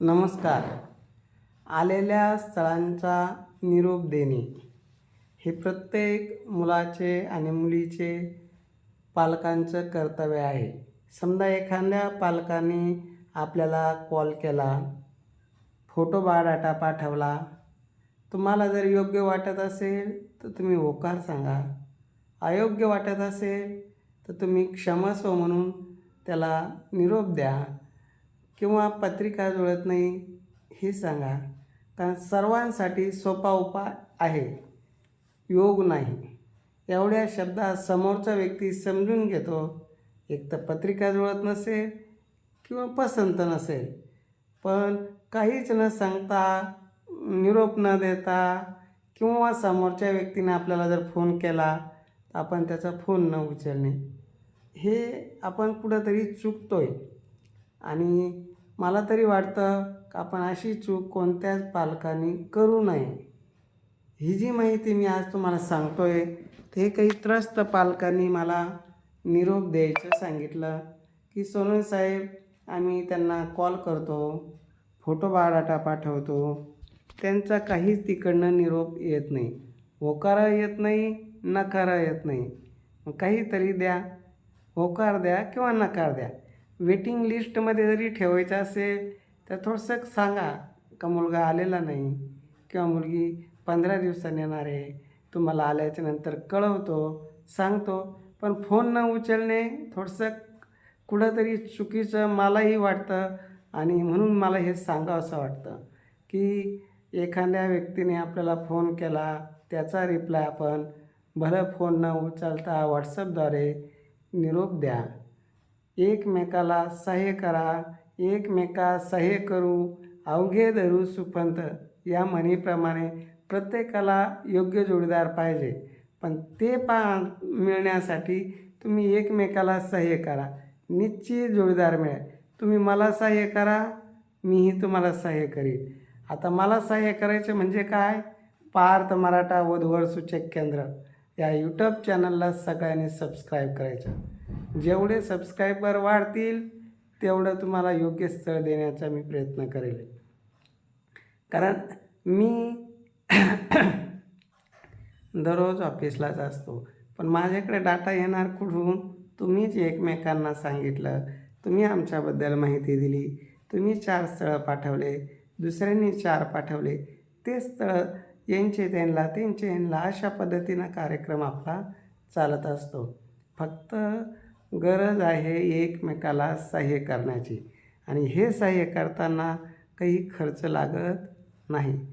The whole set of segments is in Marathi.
नमस्कार. आलेल्या स्थळांचा निरोप देणे हे प्रत्येक मुलाचे आणि मुलीचे पालकांचं कर्तव्य आहे. समजा एखाद्या पालकाने आपल्याला कॉल केला फोटो बायोडाटा पाठवला तुम्हाला जर योग्य वाटत असेल तर तुम्ही होकार सांगा. अयोग्य वाटत असेल तर तुम्ही क्षमस्व म्हणून त्याला निरोप द्या. किंवा पत्रिका जुळत नाही हे सांगा. कारण सर्वांसाठी सोपा उपाय आहे. योग नाही. एवढ्या शब्दात समोरचा व्यक्ती समजून घेतो. एक तर पत्रिका जुळत नसेल किंवा पसंत नसेल. पण काहीच न सांगता निरोप न देता किंवा समोरच्या व्यक्तीने आपल्याला जर फोन केला तर आपण त्याचा फोन न उचलणे. हे आपण कुठंतरी चुकतो आहे आणि मला तरी वाटतं का आपण अशी चूक कोणत्याच पालकांनी करू नये? ही जी माहिती मी आज तुम्हाला सांगतो आहे ते काही त्रस्त पालकांनी मला निरोप द्यायचं सांगितलं की सोनू साहेब आम्ही त्यांना कॉल करतो फोटो बायोडाटा पाठवतो. त्यांचा काहीच तिकडनं निरोप येत नाही. होकारा येत नाही नकारा येत नाही. काहीतरी द्या होकार द्या किंवा नकार द्या. वेटिंग लिस्टमध्ये जरी ठेवायचं असेल तर थोडंसं सांगा. का मुलगा आलेला नाही किंवा मुलगी पंधरा दिवसांनी येणार आहे तुम्हाला आल्याच्यानंतर कळवतो सांगतो. पण फोन न उचलणे थोडंसं कुठंतरी चुकीचं मलाही वाटतं आणि म्हणून मला हे सांगावं असं वाटतं की एखाद्या व्यक्तीने आपल्याला फोन केला त्याचा रिप्लाय आपण भलं फोन न उचलता व्हॉट्सअपद्वारे निरोप द्या. एकमेकाला सहाय्य करा एकमेका सहाय्य करू अवघे धरू सुपंत या म्हणीप्रमाणे प्रत्येकाला योग्य जोडीदार पाहिजे. पण ते पा मिळण्यासाठी तुम्ही एकमेकाला सहाय्य करा. निश्चित जोडीदार मिळेल. तुम्ही मला सहाय्य करा मीही तुम्हाला सहाय्य करीन. आता मला सहाय्य करायचे म्हणजे काय? पार्थ मराठा वधवर सूचक केंद्र. या यूट्यूब चॅनलला सगळ्यांनी सबस्क्राईब करायचं. जेवढे सबस्क्रायबर वाढतील तेवढं तुम्हाला योग्य स्थळ देण्याचा मी प्रयत्न करेल. कारण मी दररोज ऑफिसलाच असतो. पण माझ्याकडे डाटा येणार कुठून? तुम्हीच एकमेकांना सांगितलं. तुम्ही आमच्याबद्दल माहिती दिली. तुम्ही चार स्थळं पाठवले. दुसऱ्यांनी चार पाठवले. ते स्थळं यांचे त्यांना त्यांचे यांना अशा पद्धतीनं कार्यक्रम आपला चालत असतो. फक्त गरज आहे एकमेकाला सहाय्य करण्याची. आणि हे सहाय्य करताना काही खर्च लागत नाही.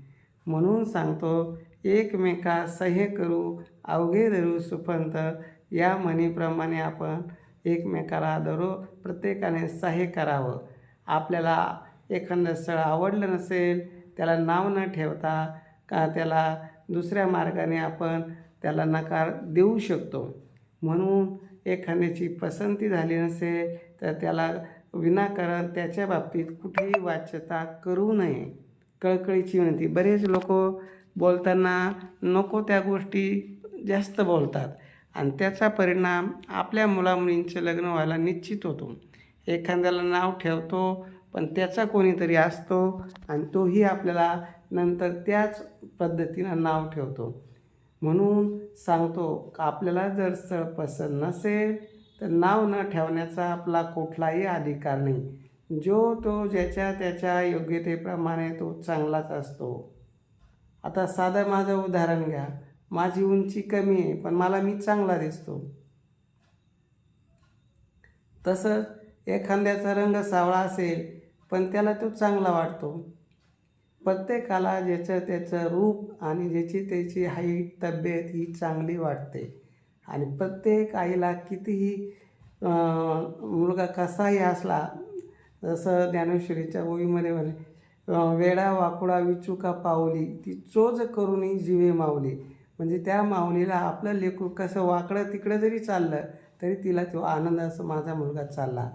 म्हणून सांगतो एकमेका सह्य करू अवघे धरू सुपंत या म्हणीप्रमाणे आपण एकमेकाला धरो प्रत्येकाने सहाय्य करावं. आपल्याला एखादं स्थळ आवडलं नसेल त्याला नाव न ठेवता का त्याला दुसऱ्या मार्गाने आपण त्याला नकार देऊ शकतो. म्हणून एखाद्याची पसंती झाली नसेल तर त्याला विनाकारण त्याच्या बाबतीत कुठेही वाच्यता करू नये. कळकळीची विनंती. बरेच लोक बोलताना नको त्या गोष्टी जास्त बोलतात आणि त्याचा परिणाम आपल्या मुलामुलींचे लग्न व्हायला निश्चित होतो. एखाद्याला नाव ठेवतो पण त्याचा कोणीतरी असतो आणि तोही आपल्याला नंतर त्याच पद्धतीनं नाव ठेवतो. म्हणून सांगतो का आपल्याला जर स्थळ पसंत नसेल तर नाव न ठेवण्याचा आपला कुठलाही अधिकार नाही. जो तो ज्याच्या त्याच्या योग्यतेप्रमाणे तो चांगलाच असतो. आता साधं माझं उदाहरण घ्या. माझी उंची कमी आहे पण मला मी चांगला दिसतो. तसंच एखाद्याचा रंग सावळा असेल पण त्याला तो चांगला वाटतो. प्रत्येकाला ज्याचं त्याचं रूप आणि ज्याची त्याची हाईट तब्येत ही चांगली वाटते. आणि प्रत्येक आईला कितीही मुलगा कसाही असला जसं ज्ञानेश्वरीच्या ओळीमध्ये म्हणे वेडा वाकुडा विचुका पावली ती चोज करूनही जिवे मावली म्हणजे त्या माऊलीला आपलं लेकरू कसं वाकडं तिकडं जरी चाललं तरी तिला तो आनंद असं माझा मुलगा चालला.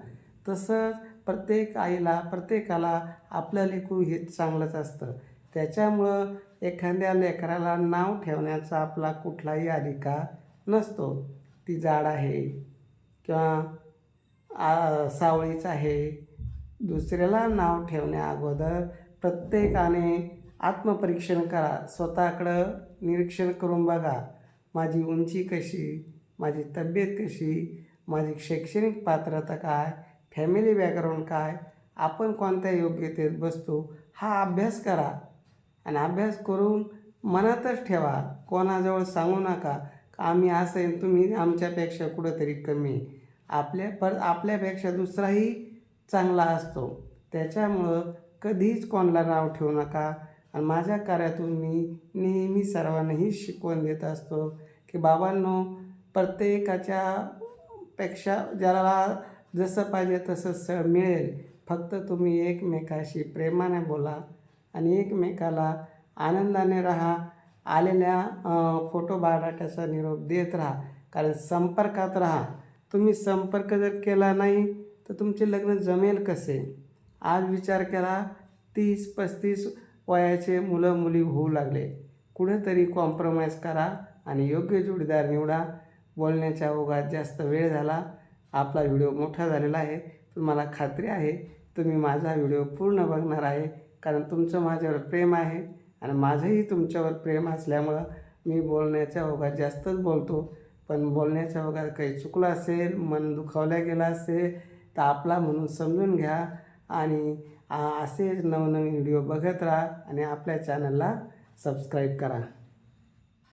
तसंच प्रत्येक आईला प्रत्येकाला आपलं लेकरू हे चांगलंच असतं. त्याच्यामुळं एखाद्या लेकराला नाव ठेवण्याचा आपला कुठलाही अधिकार नसतो. ती जाड आहे किंवा सावळीच आहे. दुसऱ्याला नाव ठेवण्या अगोदर प्रत्येकाने आत्मपरीक्षण करा. स्वतःकडं निरीक्षण करून बघा. माझी उंची कशी? माझी तब्येत कशी? माझी शैक्षणिक पात्रता काय? फॅमिली बॅकग्राऊंड काय? आपण कोणत्या योग्यतेत बसतो? हा अभ्यास करा. आणि अभ्यास करून मनातच ठेवा. कोणाजवळ सांगू नका. का आम्ही असं आहे तुम्ही आमच्यापेक्षा कुठंतरी कमी. आपल्या पर आपल्यापेक्षा दुसराही चांगला असतो. त्याच्यामुळं कधीच कोणाला नाव ठेवू नका. आणि माझ्या कार्यातून मी नेहमी सर्वांनाही शिकवण देत असतो की बाबांनो प्रत्येकाच्या पेक्षा ज्याला जसं पाहिजे तसं स मिळेल. फक्त तुम्ही एकमेकाशी प्रेमाने बोला आणि एकमेकाला आनंदाने राहा. आलेल्या फोटो बायोडाटाचा निरोप देत राहा. कारण संपर्कात राहा. तुम्ही संपर्क जर केला नाही तर तुमचे लग्न जमेल कसे? आज विचार केला तीस पस्तीस वयाचे मुलं मुली होऊ लागले. कुठेतरी कॉम्प्रोमाइज करा आणि योग्य जोडीदार निवडा. बोलण्याच्या ओघात जास्त वेळ झाला आपला व्हिडिओ मोठा झालेला आहे. पण मला खात्री आहे तुम्ही माझा व्हिडिओ पूर्ण बघणार आहे. कारण तुमचं माझ्यावर प्रेम आहे आणि माझंही तुमच्यावर प्रेम असल्यामुळं मी बोलण्याच्या ओघात जास्तच बोलतो. पण बोलण्याच्या ओघात काही चुकलं असेल मन दुखावल्या गेलं असेल तर आपला म्हणून समजून घ्या आणि असेच नवनवीन व्हिडिओ बघत राहा आणि आपल्या चॅनलला सबस्क्राईब करा.